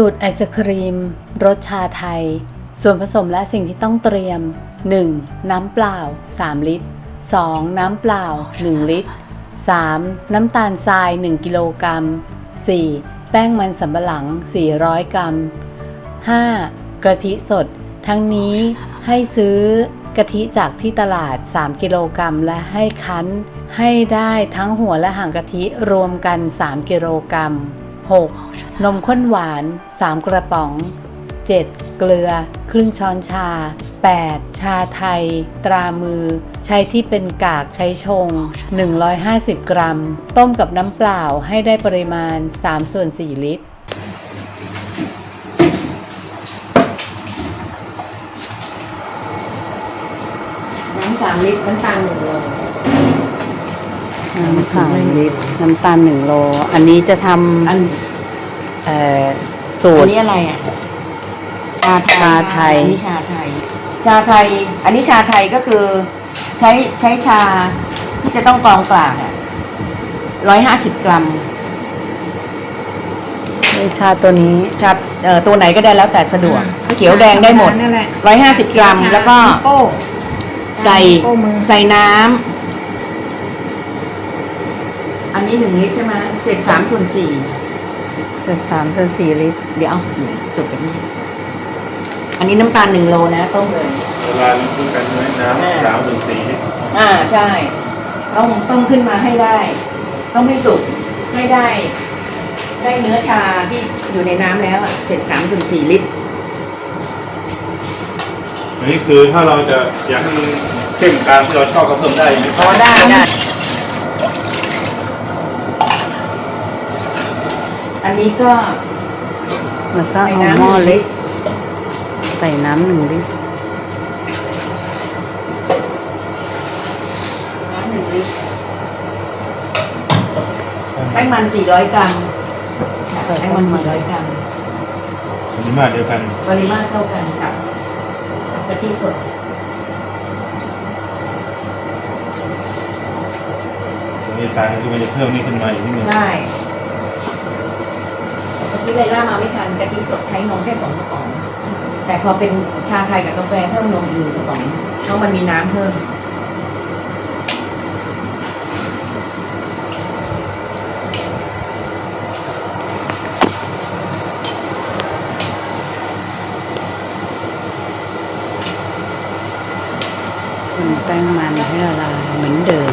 สูตรไอศครีมรสชาไทย ส่วนผสมและสิ่งที่ต้องเตรียม 1. น้ำเปล่า 3 ลิตร 2. น้ำเปล่า 1 ลิตร 3. น้ำตาลทราย 1 กิโลกรัม 4. แป้งมันสำปะหลัง 400 กรัม 5. กะทิสด ทั้งนี้ให้ซื้อกะทิจากที่ตลาด 3 กิโลกรัมและให้คั้น ให้ได้ทั้งหัวและหางกะทิรวมกัน 3 กิโลกรัม 6. นมข้นหวาน 3 กระป๋อง 7. เกลือ ครึ่งช้อนชา 8. ชาไทย ตรามือ ใช้ที่เป็นกากใช้ชง 150 กรัม ต้มกับน้ำเปล่าให้ได้ปริมาณ 3 ส่วน 4 ลิตรน้ำสามลิตรน้ำตาลหนึ่งโล น้ำสามลิตร น้ำตาลหนึ่งโล อันนี้จะทอันำเอ่อสูอัตนร นี้อะไรอะชาไทยชาไทย อันนี้ชาไทย ชาไทย อันนี้ชาไทยก็คือใช้ใช้ชาที่จะต้องกรองกลางอะร้อยห้าสิบกรัมชาตัวนี้ ชาเอ่อตัวไหนก็ได้แล้วแต่สะดวก เขียวแดงได้หมด นั่นแหละร้อยห้าสิบกรัมแล้วก็ โป้ใส่โป้มือใส่น้ำ อันนี้หนึ่งลิตรใช่ไหมเศษสามส่วนสี่เศษสามส่วนสี่ลิตร เดี๋ยวเอาจบจากนี้ อันนี้น้ำตาลหนึ่งโลนะต้มเลย เวลามันคือกันใช่ไหมน้ำสามถึงสี่ลิตรอ่าใช่ ต้องต้องขึ้นมาให้ได้ ต้องให้สุกให้ได้ ได้เนื้อชาที่อยู่ในน้ำแล้วอะเสร็จสามถึงสี่ลิตร อันนี้คือถ้าเราจะอยากให้มันเข้มตามที่เราชอบก็เพิ่มได้ไหม พอได้ได้ อันนี้ก็แล้วก็ใส่เอาน้ำหม้อเล็ก ใส่น้ำหนึ่งลิตรน้ำหนึ่งลิตรแป้งมันสี่ร้อยกรัมแป้งมันสี่ร้อยกรัม ปริมาตรเดียวกันปริมาตรเท่ากันกับกะทิสดอันนี้ต่างคือมันจะเพิ่มนี่ขึ้นมาอีกนิดนึงใช่ เมื่ไลล่ามาไม่ทันกะทิสดใช้นมแค่สองกระป๋อง แต่พอเป็นชาไทยกับกาแฟเพิ่มนมอีกหนึ่งกระป๋องเพราะมันมีน้ำเพิ่มคนแป้งมันให้ละลายเหมือนเดิม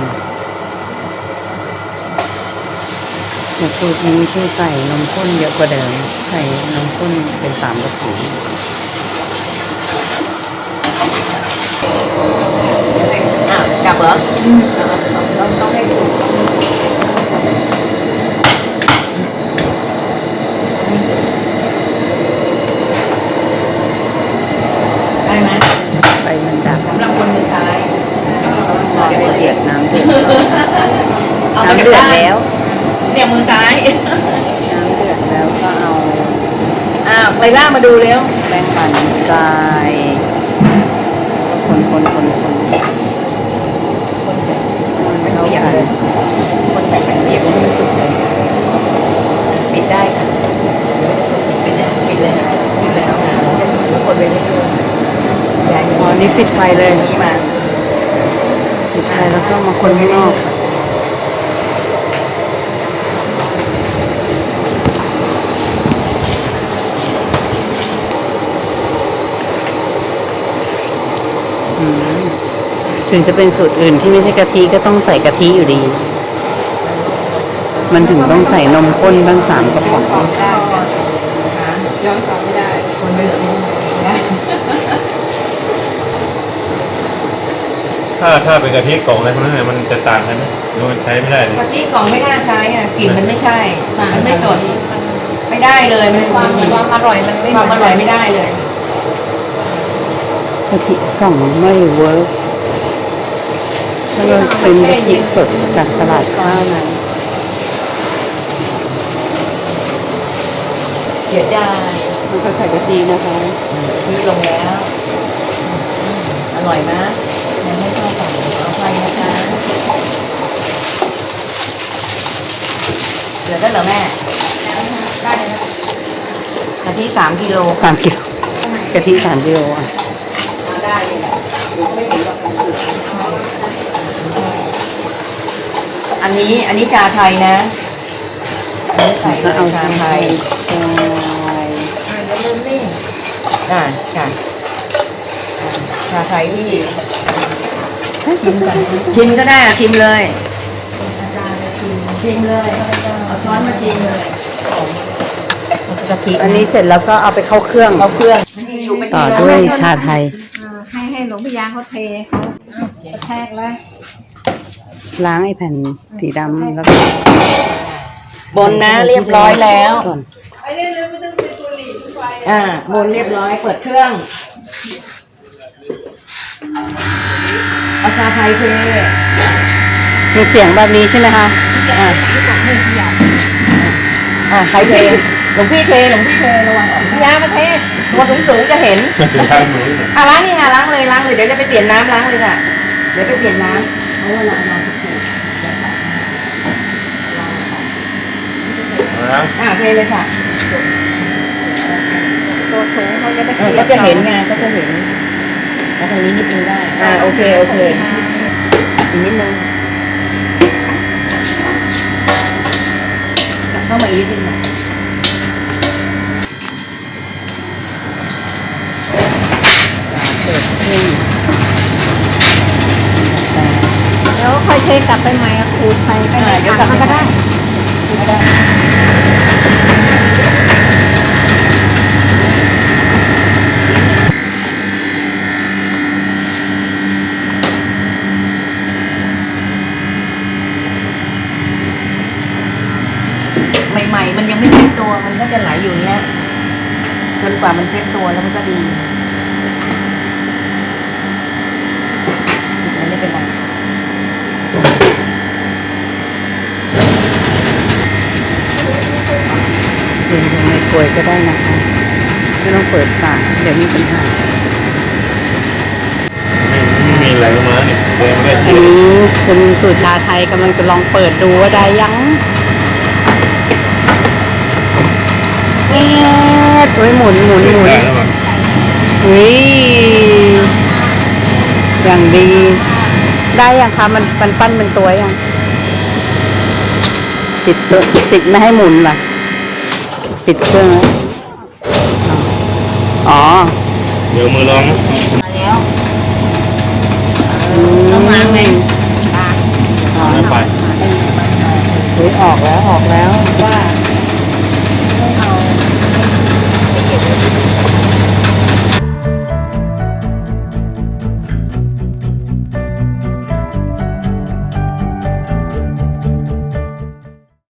แต่ สูตรนี้ที่ใส่นมข้นเยอะกว่าเดิม ใส่นมข้นเป็นสามกระป๋องอะกลับเหรอต้องต้องให้ดูนี่สิได้ไหมไปมันดับสำหรับคนมือซ้ายรอให้เดือดน้ำเดือดเอามาน้ำจากเดือดบ้านแล้ว เนี่ยมือซ้าย น้ำเดือดแล้วก็เอา อ้าว ไลล่ามาดูเร็วแป้งมันใส่คนคนคนคนคนคนไม่เข้าเปียกกันเลยคนแบบไม่เปียกให้มันสุกเลยปิดได้ค่ะปิดเนี่ยปิดเลยนะปิดแล้วนะจะสุกแล้วกดไปเรื่อยๆย้ายอ๋อนี่ปิดไฟเลยนี้มาปิดไฟแล้วก็มาคนข้างนอก ถึงจะเป็นสูตรอื่นที่ไม่ใช่กะทิก็ต้องใส่กะทิอยู่ดี มันถึงต้องใส่นมข้นบ้างสามกระป๋อง ได้ค่ะย้อนกลับไม่ได้ คนไม่เหลือไม่ได้ถ้าถ้าเป็นกะทิกล่องอะไรพวกนั้นเนยมันจะต่างกันไหมหรือมันใช้ไม่ได้เลยกะทิกล่องไม่น่าใช้อะกลิ่นมันไม่ใช่มันไม่สด ไม่ได้เลยมันความความอร่อยมันไม่ความอร่อยไม่ได้เลยกะทิกล่องไม่เวิร์กถ้า เราเป็นกะทิสดจากตลาดข้าวนั้นเสียดายมันก็ใส่กะทินะคะที่ลงแล้ว อร่อยนะยังไม่เข้ากันเอาไปนะคะเหลือได้เหรอแม่ได้เลยนะกะทิสามกิโลสามกิโลกะทิสามกิโลอะได้เลยแหละไม่ถึงหรอก อันนี้อันนี้ชาไทยนะอันนี้ใส่ก็เอาชาชาไทไทยยใส่อ่าค่ะชาไทยที่ชิมกันชิมก็ได้อะชิมเลยชิมเลยเอาช้อนมาชิมเลยกะทิอันนี้เสร็จแล้วก็เอาไปเข้าเครื่องเอาเครื่องอยู่เป็นต่อด้วยชาไทย ให้ให้หลวงพี่ยางเขาเทเขาแทกเลย ล้างไอ้แผ่นสีดำแล้วก็บนนะเรียบร้อยแล้ว ก่อนอ่า บนเรียบร้อยเปิดเครื่องเอาชาไทยเทมีเสียงแบบนี้ใช่ไหมคะอ่าอ่าใครเทหลวงพี่เทหลวงพี่เทระวังพี่ยามาเทตัวสูงสูงๆจะเห็นมันจะได้มือหน่อยอะล้างนี่ค่ะล้างเลยล้างเลยเดี๋ยวจะไปเปลี่ยนน้ำล้างเลยค่ะเดี๋ยวไปเปลี่ยนน้ำเอาเวลาเราสักครู่เอา ละอ่าเทเลยค่ะตัวสูงเขาจะได้เออก็จะเห็นไงก็จะเห็นแล้วทางนี้นิดนึงได้อ่าโอเคโอเคอีกนิดนึงกลับเข้ามาอีกนิดนึงแล้วค่อยเทกลับไปใหม่อะขูดใส่ไปในอ่าเดี๋ยวกลัถับงมาก็ก็ได้ ใหม่ ๆ มันยังไม่เซ็ตตัวมันก็จะไหลอยู่เนี้ยจนกว่ามันเซ็ตตัวแล้วมันก็ดีมันไม่เป็นไรเรียนอยู่ในกลวยก็ได้นะคะไม่ต้องเปิดฝาเดี๋ยวมีปัญหาไม่มีอะไรลงมาเนี่ยเดินมาได้อันนี้คุณสุชาไทยกำลังจะลองเปิดดูว่าได้ยังเอ๊ะโอ้ยหมุนหมุนหมุนได้แล้วมั้งอุ้ยอย่างดี ได้ยังคะมันมันปั้นเป็นตัวยังปิดตัวปิดไม่ให้หมุนเหรอปิดเครื่องแล้วอ๋อ เดี๋ยวมือลองมาแล้วต้องล้างไหมล้างอ๋อไม่ไปเฮ้ยออกแล้วออกแล้ว